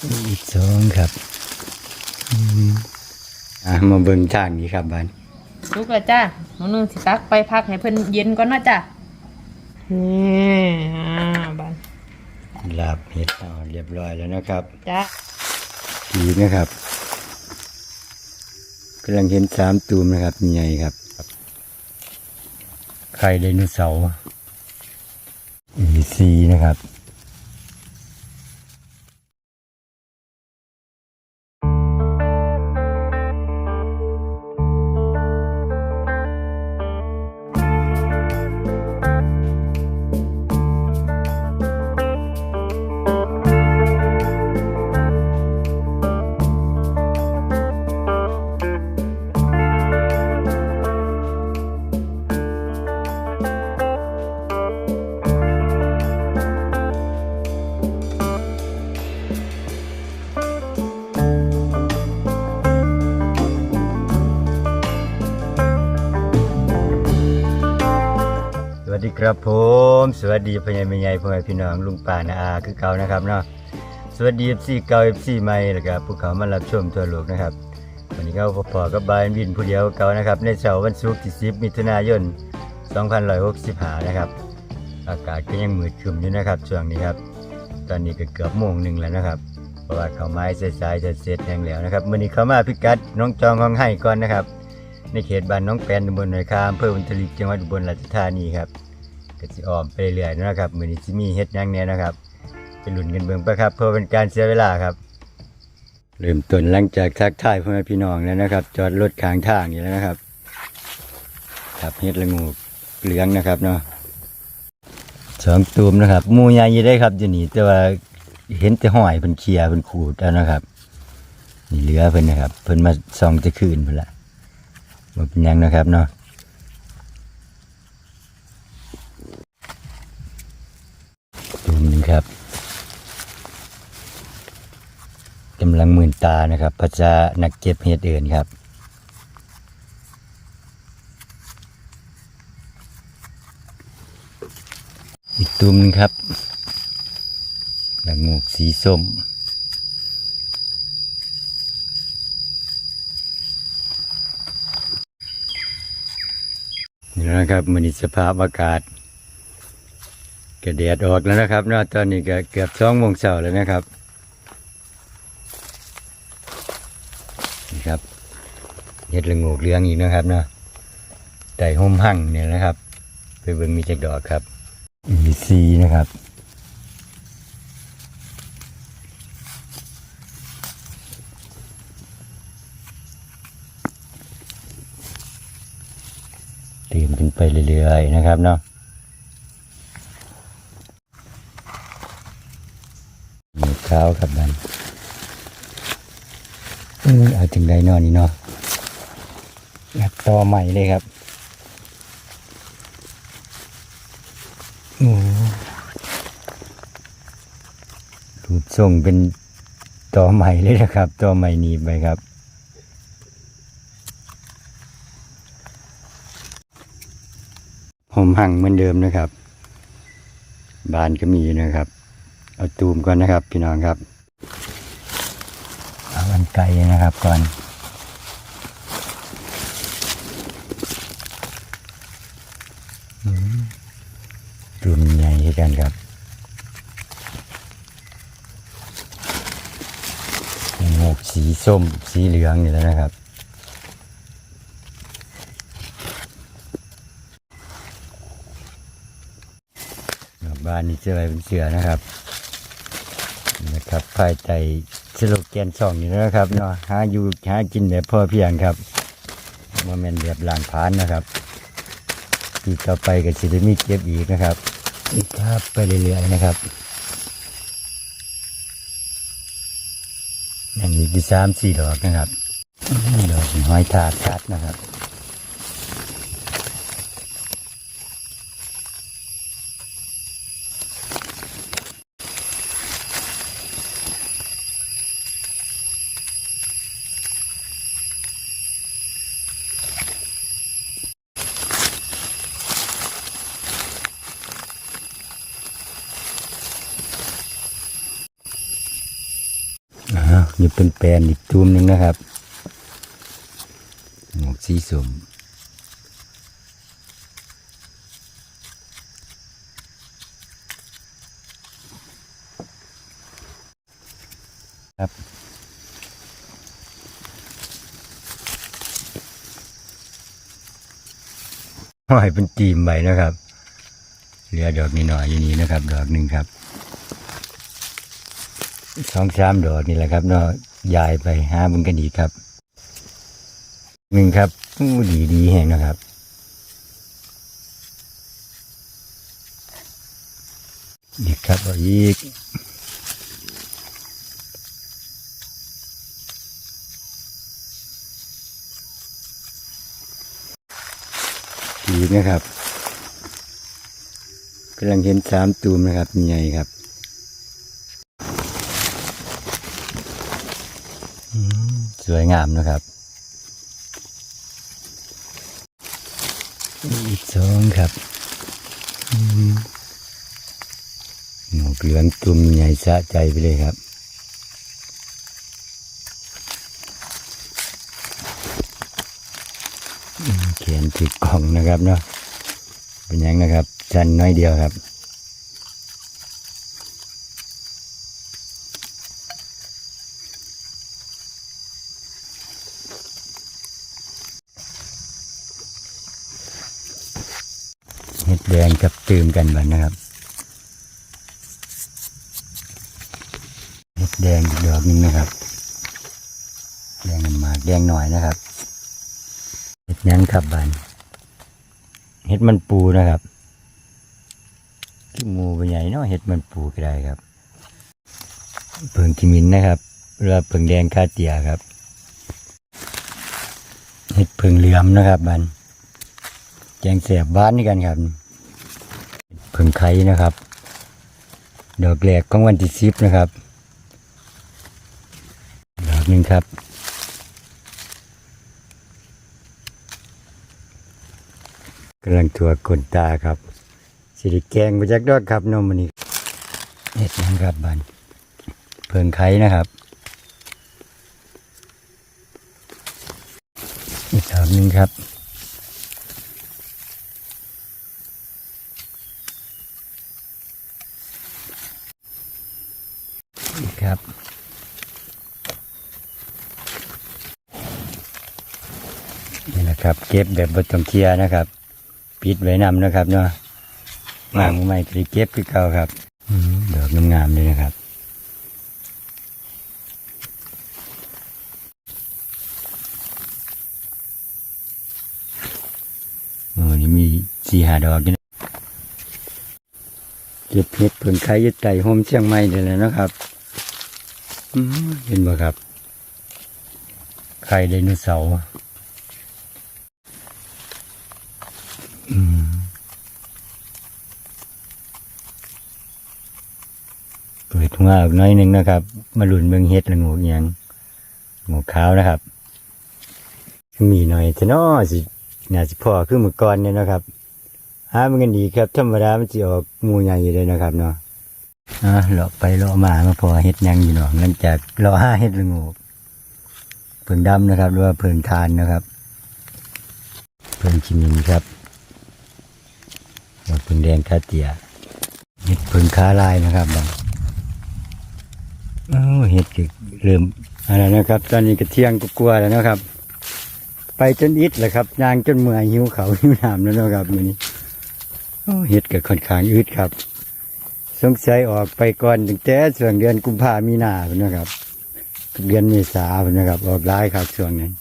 อีกสองครับอืมอะมาเบิ่งทางนี้ครับบ้านสุกแล้วจ้าน้องนึงสิตักไปพักให้เพิ่นเย็นก่อนเนาะจ้ะนี่อ่าบานลาบเห็ดเอาเรียบร้อยแล้วนะครับจ้าดีนะครับกำลังเห็นสามตูมนะครับใหญ่ครับไข่ไดโนเสาร์อีซีนะครับ ครับผมสวัสดีพ่อใหญ่แม่ใหญ่พ่อแม่พี่น้องลุงป้านาอาคือเก่านะครับเนาะสวัสดี FC เก่า FC ใหม่แล้วก็ผู้เขามารับชมทั่วโลกนะครับวันนี้ก็พอๆกับบายวินผู้เดียวเก่านะครับในเสาร์วันศุกร์ที่10มิถุนายน2565นะครับ อากาศก็ยังมืดครึมอยู่นะครับช่วงนี้ครับ ตอนนี้ก็เกือบโมงหนึ่งแล้วนะครับเพราะว่าเขาไม้สายๆจะเสร็จแห้งแล้วนะครับมื่อนี้เขามาพิกัดน้องจองห้องให้ก่อนนะครับในเขตบ้านน้องแปนตำบลหน่อยคามอำเภอบุญทลิกจังหวัดอุบลราชธานีครับ ก็สิออมไปเรื่อยๆนะครับมือนี้สิมีเฮ็ดยังแหน่นะครับไปหลุ้นกันเบิ่งไปครับ เพื่อเป็นการเสียเวลาครับเริ่มต้นหลังจากทักทายพ่อแม่พี่น้องแล้วนะครับ จอดรถข้างทางนี่แล้วนะครับขับเฮ็ดละงูเหลืองนะครับเนาะสองตูมนะครับมูใหญ่อยี่ได้ครับอยู่นี่แต่ว่าเห็นแต่ห้อยเพิ่นเคลียร์เพิ่นขูดแล้วนะครับ นี่เหลือเพิ่นนะครับ เพิ่นมาส่องจะคืนเพิ่นละมาเป็นยังนะครับเนาะ มหนึ่งครับกำลังหมื่นตานะครับพระจานักเก็บเห็ดเอื่นครับอีกตุ้มนึงครับละงูกสีส้มนี่นะครับมันสภาพอากาศ กระเดียดออกแล้วนะครับเนาะตอนนี้ก็เกือบสองโมงเช้าแล้วนะครับนี่ครับเห็ดละโงูกเหลืองอีกนะครับเนาะไต่ห่มหั่งเนี่ยนะครับ ไปเบิ่งมีจักดอกครับมีซีนะครับเตรียมขึ้นไปเรื่อยๆนะครับเนาะมีข้าวครับมันเออเอาถึงได้นอนนี่เนาะต่อใหม่เลยครับโอ้รูปทรงเป็นต่อใหม่เลยนะครับต่อใหม่หนีบไปครับผมหั่งเหมือนเดิมนะครับ บานก็มีนะครับ เอาตูมก่อนนะครับ พี่น้องครับเอาอันไกลนะครับก่อนตูมใหญ่กันครับหมวกสีส้มสีเหลืองนี่แล้วนะครับบ้านนี้เจออะไรเป็นเสือนะครับ นะครับภายใจสโลแกนสองนี่นะครับเนาะหาอยู่หากินแบบพอเพียงครับโมเมนแบบหลางพานนะครับที่ต่อไปก็จะได้มีเก็บอีกนะครับอีกครับไปเรื่อยๆนะครับอันนี้ที่สามสี่ดอกนะครับดอกหอยถาดชัดนะครับ นี่เป็นแปนอีกตูมหนึ่งนะครับหมวกสีสมครับห้อยเป็นตีมไว้นะครับ เหลือดอกนิดหน่อยอยู่นี้นะครับ ดอกหนึ่งครับสองสามดอกนี่แหละครับเนาะ ยายไปหาบุญกันดีครับหนึ่งครับอู้ดีดีแห่งนะครับอีครับอ,อีกอีนะครับกำลังเห็นสามตูมนะครับใหญ่ครับ อืมส วยงามนะครับอีกสองครับหมวกเหลืองตุ่มใหญ่สะใจไปเลยครับเขียนติดกล่องนะครับเนาะเป็นยังนะครับจันน้อยเดียวครับ เห็ดแดงกับ ตื่มกันบันนะครับเห็ดแดงดอกนึงนะครับ แดงมาแดงหน่อยนะครับเห็ดยังครับบันเห็ดมันปูนะครับขี้หมูใบใหญ่เนาะเห็ดมันปูก็ได้ครับเพิงกิมินนะครับหรือว่าเพิงแดงคาเตียครับเห็ดเพิงเหลือมนะครับบันแกงเสียบบ้านนี่กันครับ พิ่งไข่นะครับ ดอกแรกของวันที่สิบนะครับ ดอกหนึ่งครับ กำลังถั่วกนตาครับ สิริแกงมาจากดอกครับนมมันนี่เห็ดนังครับบันเพิ่งไข่นะครับอีกดอกหนึ่งครับ นี่ครับ นะครับ เก็บแบบบตองเคลียร์นะครับ ปิดไว้นำนะครับเนาะมางใหม่ก็ได้เก็บคือเก่าครับอืมดอกงามๆเลยนะครับโอ้นี่มีสี่หาดอกนะเก็บเห็ดผลไข่ยึดไก่โฮมเชียงใหม่นี่แหละนะครับอืมเห็นบ่ครับ ไข่ไดโนเสาร์ เปิดหัวออกน้อยหนึงนะครับ มาหลุนเมืองเฮ็ดละงูเอียงงูขาวนะครับ มีหน่อยแต่นอสิน่าสิพ่อคือเมื่อก่อนเนี่ยนะครับหามันกันดีครับธรรมดามันจะออกหมูใหญ่อยู่เลยนะครับเนาะอะเลาะไปเลาะมามาพอเฮ็ดยังอยู่หนองหลังจากเลาะห้าเฮ็ดละงูเพิ่งดำนะครับหรือว่าเพิ่งทานนะครับ เพิ่งชิมินครับเพิ่งแดงคาเตียเฮ็ดเพิ่งค้าลายนะครับบัง เฮ็ดก็เริ่มอะไรนะครับ ตอนนี้ก็เที่ยงก็กลัวๆแล้วนะครับ ไปจนอิดแหละครับยางจนเมื่อยหิวเขาหิวน้ำแล้วนะครับมือนี้เฮ็ดก็ค่อนข้างอึดครับ สงสัยออกไปก่อนตั้งแต่ช่วงเดือนกุมภามีนาพุ่นนะครับเดือนเมษาพุ่นนะครับ ออกหลายครับช่วงนั้น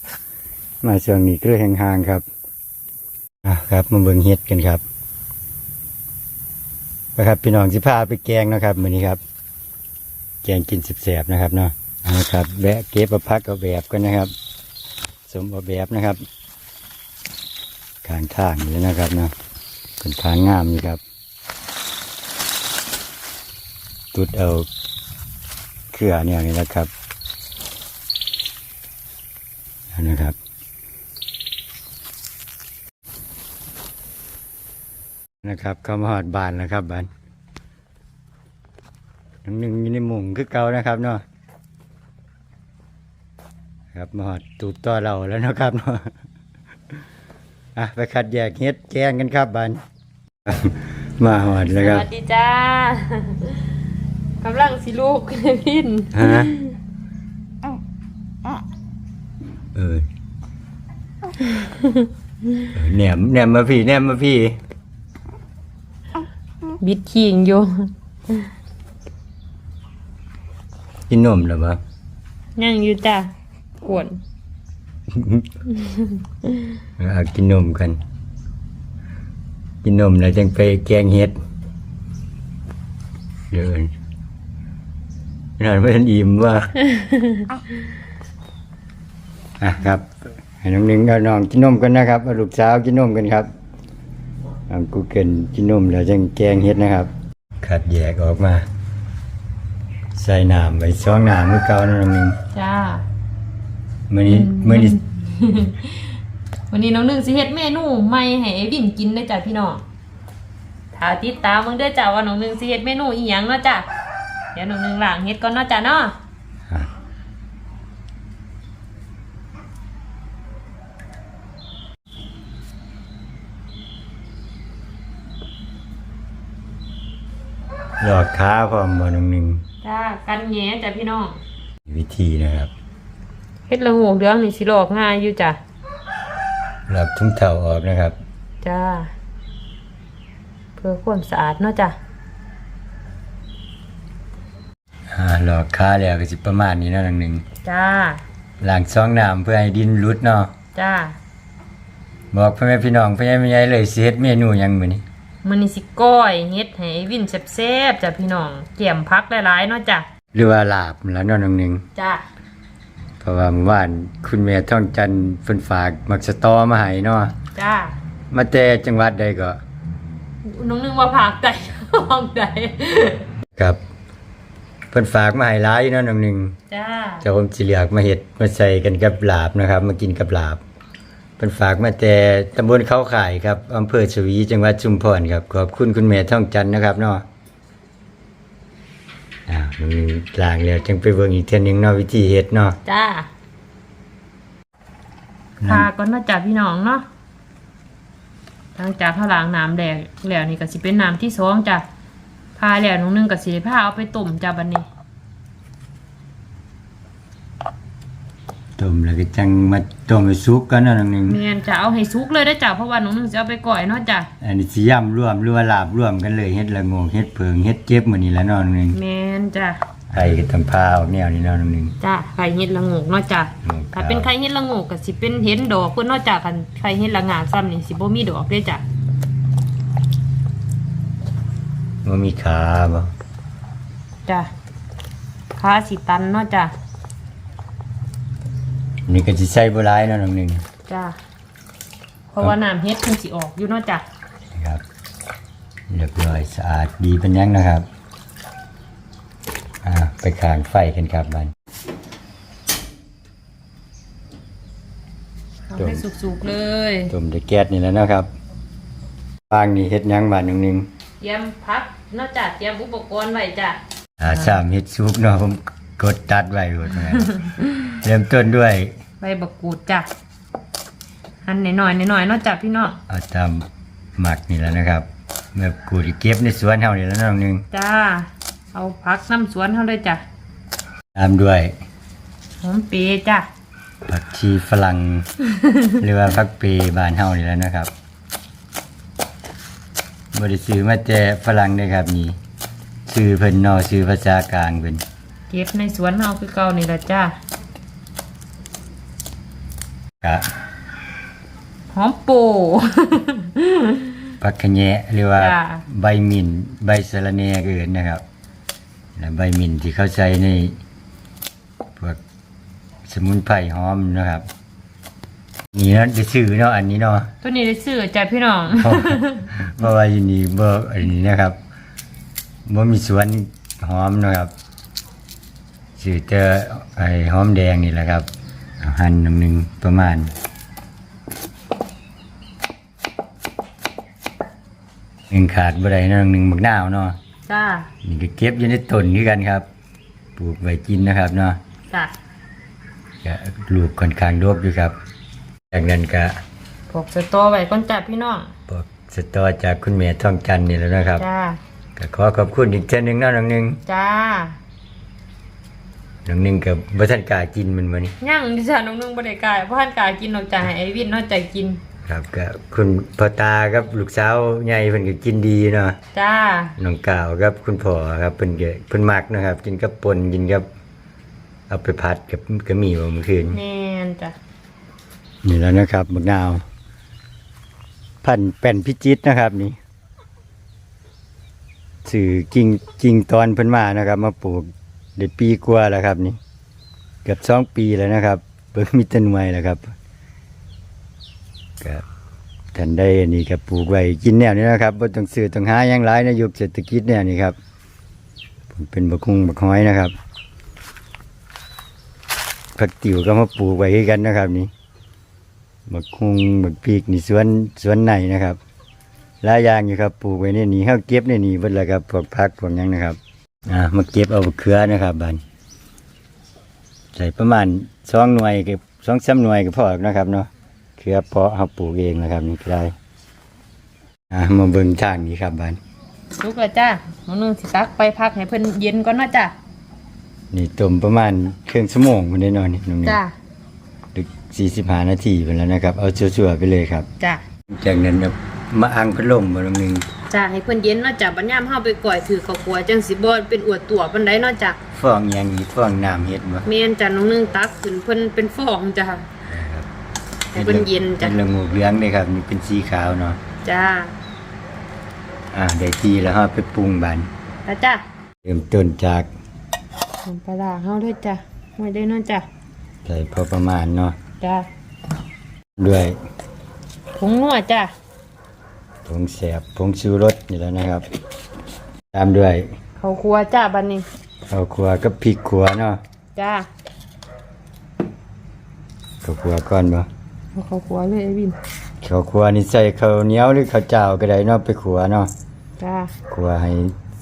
มาช่วงนี้ก็เลยห่างๆครับอะครับมาเบิ่งเฮ็ดกันครับนะครับพี่น้องสิพาไปแกงนะครับมื้อนี้ครับ แกงกินแสบๆนะครับเนาะเอาละครับแวะเก็บมาพักเอาแบบกันนะครับ สมบูรณ์แบบนะครับข้างทางนี้นะครับเนาะเป็นทางงามนี่ครับตุดเอาเครือเนี่ยนี่นะครับนะครับนะครับเข้ามาหอดบานนะครับบาน หนึ่งอยู่ในหมุงคือเก่านะครับเนาะครับมาหอดตูดต่อเราแล้วนะครับเนาะอะไปคัดแยกเฮ็ดแกงกันครับบันมาหอดแล้วสครับวัสดีจ้ากำลังสิลูกพินฮะเออเออแหนมแหนมมาพี่แหนมมาพี่ บิดขิงอยู่ กินนมแล้วบ่ยังอยู่จ้าขวนเอากินนมกัน กินนมแล้วจังไปแกงเฮ็ดเดินนอนไม่ทันอิ่มว่าอะครับให้น้องหนึ่งเอาน้องกินนมกันนะครับเอาลูกสาวกินนมกันครับน้องกูเกิลกินนมแล้วจังแกงเฮ็ดนะครับ ขัดแยกออกมา ใส่น้ำไว้ช่องน้ำมือเก่านะน้องหนึ่งจ้า มื้อนี้มื้อนี้วันนี้น้องหนึ่งสิเฮ็ดเมนูใหม่ให้ไอ้วินกินได้อจ้ะพี่น้องถ้าติดตามมึงเด้อจ้ะว่าน้องหนึ่งสิเฮ็ดเมนูอีหยังเนาะจ้ะเดี๋ยวน้องหนึ่งล้างเฮ็ดก่อนเนาะจ้ะเนาะอะหลอกค้าพร้อมบ่น้องหนึ่ง จ้ากันแหย่จ้ะพี่น้อง วิธีนะครับเฮ็ดละโงกเดืองนี่สิลอกง่ายอยู่จ้ะหลอกทุ่งเท่าออกนะครับ จ้าเพื่อความสะอาดเนาะจ้ะอ่าหลอกค้าแล้วก็สิประมาณนี้เนาะน้องหนึ่งจ้าล้างช่องน้ำเพื่อให้ดินรุดเนาะจ้าบอกพ่อแม่พี่น้องพ่อใหญ่แม่ใหญ่เลยสิเฮ็ดเมนูหยังมื้อนี้ มื้อนี้สิก้อยเฮ็ดให้วินแซ่บๆจ้ะพี่น้องเกี่ยมพักหลายๆเนาะจ้ะหรือว่าลาบแล้วเนาะน้องหนึ่งจ้าเพราะว่าเมื่อวานคุณแม่ท่องจันทร์เพิ่นฝากมักสะตอมาให้เนาะจ้ามาแต่จังหวัดใดก็ น้องนึงว่าผักไก่ห้องใดครับเพิ่นฝากมาให้หลายอยู่เนาะน้องหนึ่งจ้าเจ้าผมสิเลือกมาเฮ็ดมาใส่กันกับลาบนะครับ มากินกับลาบ เพิ่นฝากมาแต่ตำบลเขาข่ายครับอำเภอชวีจังหวัดชุมพรครับ ขอบคุณคุณแม่ท่องจันทร์นะครับเนาะอ้าวมันล้างแล้วจังไปเบิ่งอีกเทื่อนึงเนาะวิธีเฮ็ดเนาะจ้าพาก่อนเนาะจ้ะพี่น้องเนาะหลังจากข้าวหลางน้ำแดงแล้วนี่ก็สิเป็นน้ำที่สองจ้ะพาแล้วน้องนึงก็สิได้พาเอาไปต้มจ้ะบัดนี้ ต้มแล้วก็จังมาต้มให้สุกกันเนาะน้องหนึงแมนจะเอาให้สุกเลยได้อจ้ะเพราะว่าน้องนึงจะเอาไปก่อยเนาะจ้ะอันนี้สิย่ำรวมหรือว่าลาบรวมกันเลยเฮ็ดละโงงเฮ็ดเพิงเฮ็ดเจ็บมื้อนี้ละเนาะน้องหนึงแมนจ้ะไข่ก็ต้องพาออกแนวนี้เนาะน้องหนึง จ้ะไข่เห็ดละโงกเนาะจ้ะอ้ครับถ้าเป็นไข่เห็ดละโงกก็สิเป็นเห็ดดอกเพิ่นเนาะจ้ะคันไข่เห็ดละงาซ้ำนี่สิบ่มีดอกเด้อจ้ะบ่มีขาบ่จ้ะขาสิตันเนาะจ้ะ นนี่ก็สิใส่บ่หลายเนาะน้องหนึงจ้ะเพราะว่าน้ำเฮ็ดเพิ่นสิออกอยู่เนาะจ้ะนะครับเรียบร้อยสะอาดดีเป็นยังนะครับอ่าไปขางไฟกันครับบัน เอาให้สุกๆเลยต้มด้วยแก๊สนี่แหล้วนะครับฟางนี่เฮ็ดหยังบาดหนึงหนึงเตรียมพักเนาะจ้ะเตรียมอุปกรณ์ไว้จ้ะ อ่าสามเฮ็ดซุปเนาะผมกดตัดไว้หมดเลย เริ่มต้นด้วยใบบักกูดจ้ะหั่นหน่อยๆหน่อยๆเนาะจ้ะพี่น้องเอาตามหมักนี่แหล้วนะครับเมื่อกูที่เก็บในสวนเฮานี่แหล้วน้องหนึงจ้า เอาพักน้ำสวนเฮาเลยจ้ะตามด้วยหอมเปรย์จ้ะผักชีฝรั่งหรือว่าผักเปรย์บ้านเฮานี่แหล้วนะครับบ่ได้ซื้อมาแต่ฝรั่งเด้อครับนี่ชื่อเพิ่นเนาะชื่อภาษากลางเพิ่นเก็บในสวนเฮาคือเก่านี่ล่ะจ้ะ กะหอมโปผักขะแยะหรือว่าจ้ะ ใบหมิ่นใบสะระแหน่ก็เอิ้นนะครับและใบหมิ่นที่เขาใช้ในพวกสมุนไพรหอมนะครับ นี่เนาะได้ซื้อเนาะอันนี้เนาะ ตัวนี้ได้ซื้อจ้ะพี่น้อง เพราะเพราะว่าอยู่นี่บ่อันนี้นะครับบ่มีสวนหอมนะครับซื้อแต่ไอ้หอมแดงนี่แหละครับเอา หั่นหนึงประมาณหนึ่งขาดบ่ได้เนาะหนึ่งบักนาวเนาะจ้านี่ก็เก็บอยู่ในต้นคือกันครับ ปลูกไว้กินนะครับเนาะจ้ะก็ลูกค่อนข้างดกอยู่ครับ จากนั้นก็พกสตอไว้ก่อนจ้ะพี่น้องบอกสตอจากคุณแม่ท่องจันทร์นี่แหล้วนะครับจ้าก็ขอขอบคุณอีกเช่นหนึ่งเนาะน้องหนึ่งจ้า น้องหนึ่งกับบ่ทันกล้ากินมันมานี่ย่างดิฉันน้องนุ่งบ่ได้กายเพราะท่านกายกินนอกจากให้ไอ้วินนอกจากกิน ครับก็คุณพ่อตากับลูกสาวใหญ่เพิ่นก็กินดีเนาะจ้า น้องกาวกับคุณพ่อครับเพิ่นก็เพิ่นมักนะครับกินกับป่นกินกับ เอาไปผัดกับก็มีว่าเมื่อคืน แม่นจ้ะนี่แล้วนะครับมะนาว พันธุ์แป้นพิจิตรนะครับนี่สื่อกิ่งกิ่งตอนเพิ่นมานะครับ มาปลูก ได้ปีกว่าแล้วครับนี่เกือบสองปีแล้วนะครับเบิ่งมีต้นไม้แล้วครับก็ท่านได้อันนี้ก็ปลูกไว้กินแนวนี้นะครับบ่ต้องซื้อต้องหาหยังหลายในยุคเศรษฐกิจแนวนี้ครับเป็นบักคุงบักห้อยนะครับผักติ๋วก็มาปลูกไว้คือกันนะครับนี่บักคุงบักพริกนี่สวนสวนไหนนะครับหลายอย่างอยู่ครับปลูกไว้ในนี้เฮาเก็บในนี้เบิดแล้วครับพวกผักพวกหยังนะครับ อ่ามาเก็บเอาบักเขือนะครับบัดใส่ประมาณ2หน่วยกับ2 3หน่วยก็พอแล้วนะครับเนาะเขือเพาะเฮาปลูกเองนะครับนี่ก็ได้อ่ามาเบิ่งทางนี้ครับบัดลุกแล้วจ้าน้องนุ่งสิตักไปพักให้เพิ่นเย็นก่อนเนาะจ้ะนี่ต้มประมาณครึ่งชั่วโมงพุ่นได้นอนนี่น้องนี่จ้าดึก45นาทีพุ่นแล้วนะครับ เอาชั่วๆไปเลยครับ จ้าจากนั้นก็มาอังพัดลมบ่น้องหนึง จ้าให้เพิ่นเย็นเนาะจ้ะบัดยามเฮาไปก่อยถือข้าวคั่วจังสิบ่เป็นอวดตัวปานใดเนาะจ้ะฟองหยังอีกฟองน้ำเฮ็ดบ่แม่นจ้ะน้องนึงตักขึ้นเพิ่นเป็นฟองจ้ะให้เพิ่นเย็นจ้ะเป็นละงูเหลืองเลยครับนี่เป็นสีขาวเนาะจ้าอ่าได้ทีแล้วเฮาไปปรุงบันแล้วจ้ะเริ่มต้นจากน้ำปลาร้าเฮาด้วยจ้ะไว้ได้เนาะจ้ะใส่พอประมาณเนาะจ้าด้วยผงนัวจ้ะ ผงแสบผงชูรสนี่แล้วนะครับ ตามด้วยข้าวคั่วจ้าบัดนี้ ข้าวคั่วกับพริกขัวเนาะจ้าข้าวคั่วก่อนบ่เอาข้าวคั่วเลยไอ้วินข้าวคั่วนี่ใส่ข้าวเหนียวหรือข้าวเจ้าก็ได้เนาะไปขัวเนาะจ้าขัวให้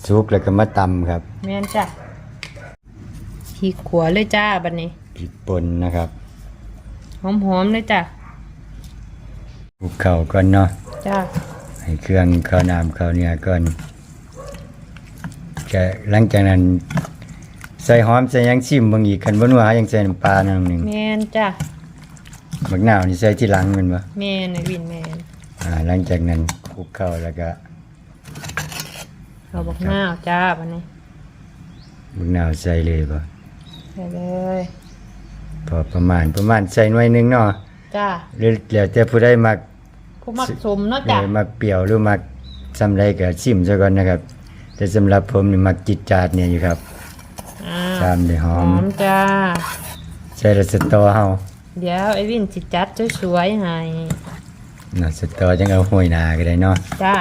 สุกแล้วก็มาตำครับแม่นจ้ะพริกขัวเลยจ้าบัดนี้พริกป่นนะครับหอมๆเลยจ้ะคลุกเข้าก่อนเนาะจ้า ให้เครื่องเข้าน้ำเข้าเนื้อก่อนก็หลังจากนั้น ใส่หอมใส่หยังชิมเบางอีกคันบ่นัวยังใส่น้ำปลาหน่อยหนึงแม่นจ้ะบักนาวนี่ใส่ที่หลังแมันบ่แม่นไอ้วินแม่นอ่าหลังจากนั้นคลุกเข้าแล้วก็เอาบักหน้าวจ้าบัดนี้บักนาวใส่เลยบ่ใส่เลยพอประมาณประมาณใส่หน่วยหนึงเนาะจ้า หรือแล้วแต่ผู้ใดมัก ผู้มักสมเนาะเอจ้ะอมักเปรี้ยวหรือมักซำใดก็ชิมซะก่อนนะครับ แต่สำหรับผมนี่มักจิตจาดเนี่ยอยู่ครับอ่าตามด้วยหหออมมจ้า ใส่ละสตอเฮาเดี๋ยวไอ้วินสิจัดสวยๆให้เนาะสตอจังเอาห้อยหนาก็ได้เนาะจ้า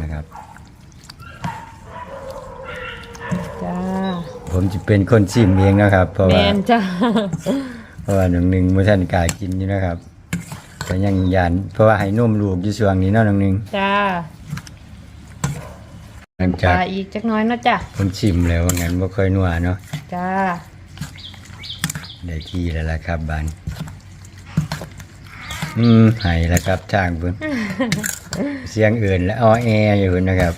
นะครับ จ้าผมจะเป็นคนชิมเองนะครับ เพราะแมว่านจ้า เพราะว่าหนึ่งหนึ่งมื่อท่านกล้ากินอยู่นะครับ ก็ยังยานเพราะว่าให้นมลูกอยู่ช่วงนี้เนาะหนึ่งหนึ่งจ้าหลังปจากลาอีกจักหน้อยเนาะจ้ะผมชิมแล้วว่างั้นบ่ค่อยนัวเนาะจ้าได้ที่แล้วล่ะครับบานอืมให้แล้วครับทางเพิ่นเสียงอื่นและอ้อแออยู่พุ่นนะครับ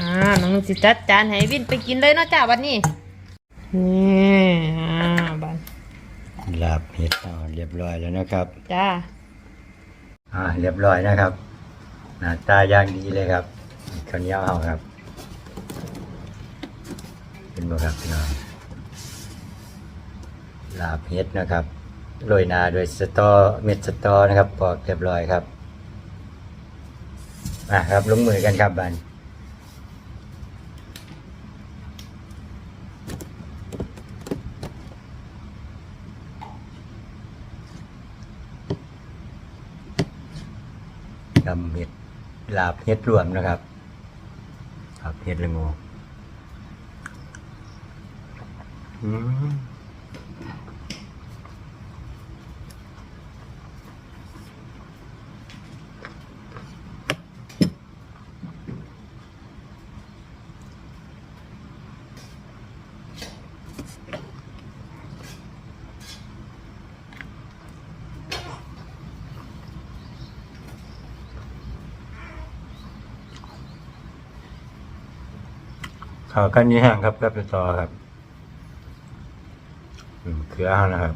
อ่าน้องนุ่งสิจัดจานให้วินไปกินเลยเนาะจ้าวันนี้นี่อ่าบันลาบเห็ดอ่อนเรียบร้อยแล้วนะครับ จ้า อ่าเรียบร้อยนะครับหน้าตาอย่างดีเลยครับข้าวเหนียวเอาครับเป็นบ่ครับพี่น้องลาบเห็ดนะครับโรยหนาด้วยสตอเม็ดสตอนะครับปอกเรียบร้อยครับอะครับลงมือกันครับบันำเห็ดลาบเห็ดรวมนะครับ ครับเห็ดละงงอืม ข้าวกันนี้แห้งครับกับต่อครับอืมเกลือนะครับ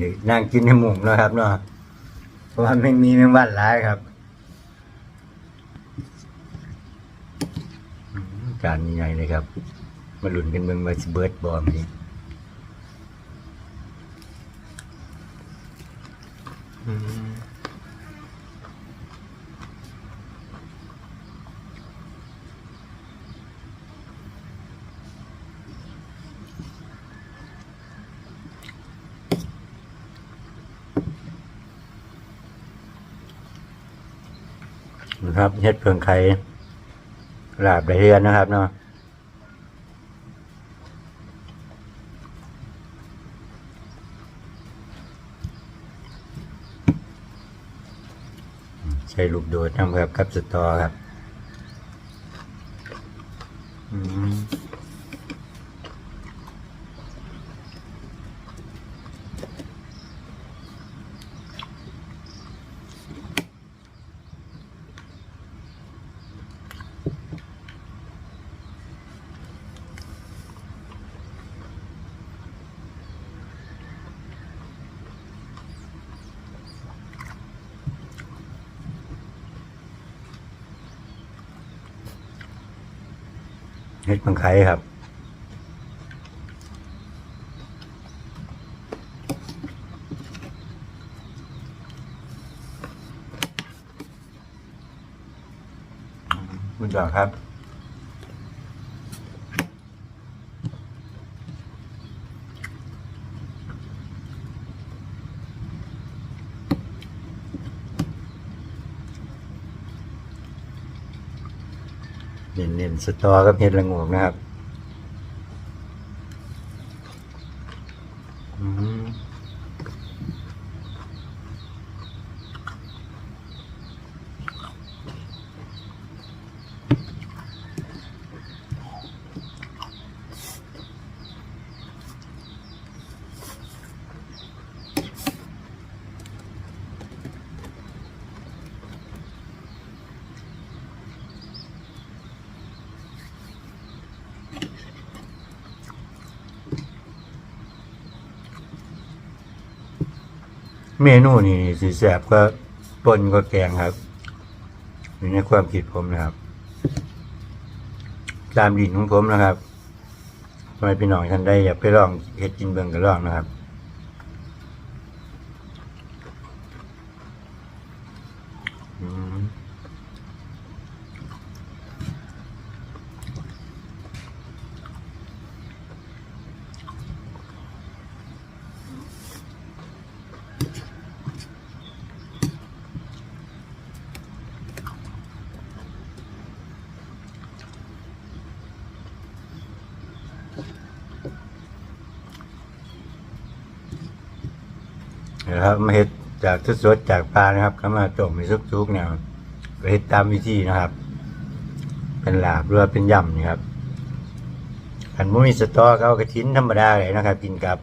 นี่นั่งกินในมุงนะครับเนาะเพราะว่าไม่มีแมงวันหลายครับจานใหญ่เลยครับ มาหลุนกันเมืองมาเบิร์ดบอมนี่นะครับเฮ็ดเพิงไข่ลาบได้เรือนนะครับเนาะ ใช้ลูกโดดนะครับกับสตอครับอืม เฮ็ดบังไข่ครับคุณจอครับ เน้นๆสตอกับเห็ดละโงกนะครับอืม เมนูนี่สีแสบก็ปนก็แกงครับอยู่ในความคิดผมนะครับ ตามดินของผมนะครับทำไมพี่น้องท่านได้อยากไปลองเฮ็ดกินเบิ่งกันลองนะครับ อืมนะครับมาเฮ็ดจาก สดๆจากปลานะครับก็มาต้มให้สุกๆเนี่ยเฮ็ดตามวิธีนะครับ เป็นลาบหรือว่าเป็นยำนี่ครับอันบ่มีสตอเอากระทิ้นธรรมดาเลยนะครับ กินกับ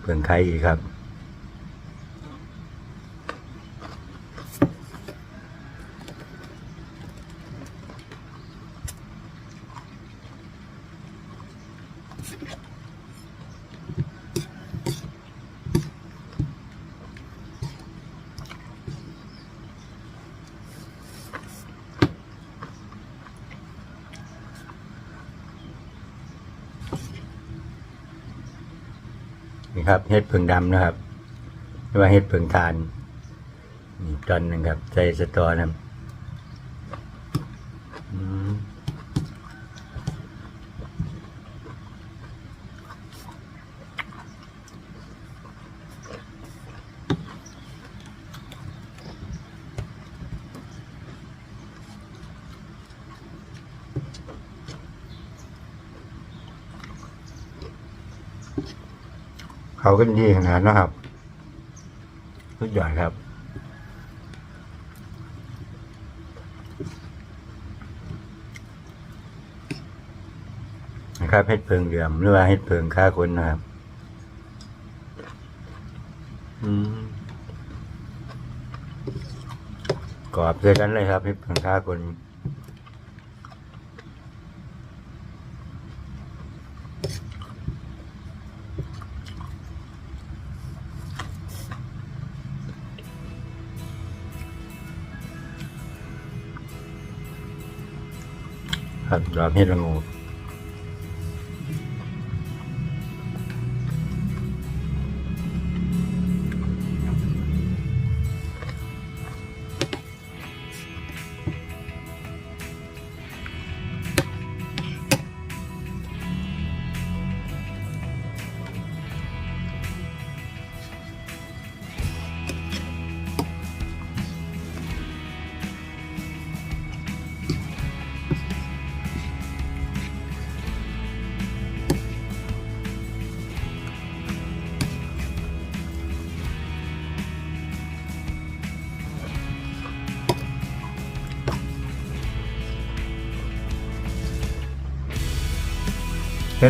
เปลืองไข่อีกครับ ครับเห็ดเผึ่งดำนะครับหรือว่าเห็ดเผึ่งทานนี่ตอนหนึ่งครับ ใส่สตอนะอืม เขากันดีขนาดนะครับสุดยอดครับนะครับเห็ดเพิงเหลื่อมหรือว่าเห็ดเพิงฆ่าคนนะครับ อืมกรอบเจอกันเลยครับเห็ดเพิงฆ่าคน ครับดอ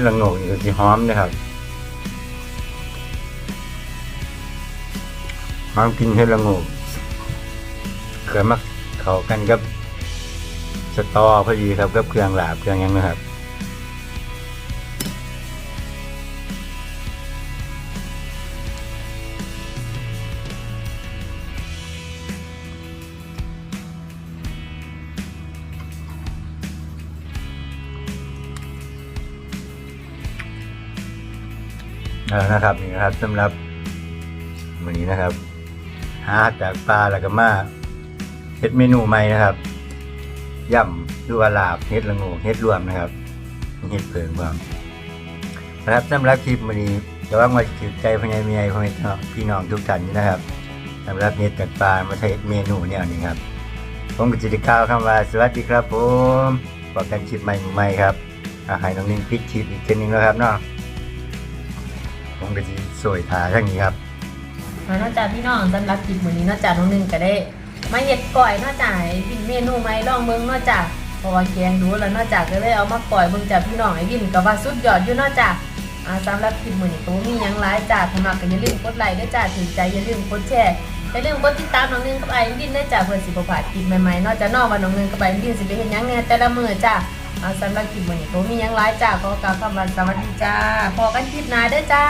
ดละโงูเห็ดละโงูนี่ก็สิหอมนะครับหอมกินเห็ดละงกเกิดมาเข้ากันกับสตอพอดีครับกับเครื่องหลาบเครื่องยังนะครับ นะครับนี่นะครับสำหรับวันนี้นะครับ หาจากปลาแล้วก็มาเฮ็ดเมนูใหม่นะครับย่ำหรือว่าลาบเฮ็ดละงูเฮ็ดรวมนะครับเฮ็ดเพิงบ้างนะครับสำหรับคลิปวันนี้จะว่างว่าถือใจพญายเมียพ่อแม่พี่น้องทุกท่านนะครับสำหรับเฮ็ดกับปลามาใช้เมนูเนี่ยนี้ครับผมก็จะได้กาวคำว่าสวัสดีครับผมบอกกันคลิปใหม่ใหม่ครับอาหารน้องนิ่งปิดคลิปอีกเช่นนึงแล้วครับเนาะ ผมก็จะสวยทาทั้งนี้ครับนอกจากพี่น้องสำหรับคลิปมื้อนี้นอกจากน้องหนึงก็ได้มาเฮ็ดก่อยนอกจากกินเมนูใหม่ลองเบิ่งนอกจากพราะว่าแกงดูแล้วนอกจากก็เลยเอามาปล่อยเบิ่งจากพี่น้องไอ้วินก็ว่าสุดยอดอยู่นอกจากอ่าสำหรับคลิปมือนี้ก็บ่มียังหลายจ้าถ้ามักก็อย่าลืมกดไลค์ด้วยจ้าถึงใจอย่าลืมกดแชร์อย่าลืมกดติดตามน้องนึงกับไอ้วินด้วยจ้าเพื่อสิบ่พลาดคลิปใหม่ๆนอกจากนอกว่าน้องนึงกับไอ้วินสิไปเฮ็ดหยังแหน่แต่ละมือจ้า อาสำหรับคลิปมื้อนี้ผมมีหยังหลายจ้าขอกล่าวคำว่าสวัสดีจ้าพอกันคลิปหน้าเด้อจ้า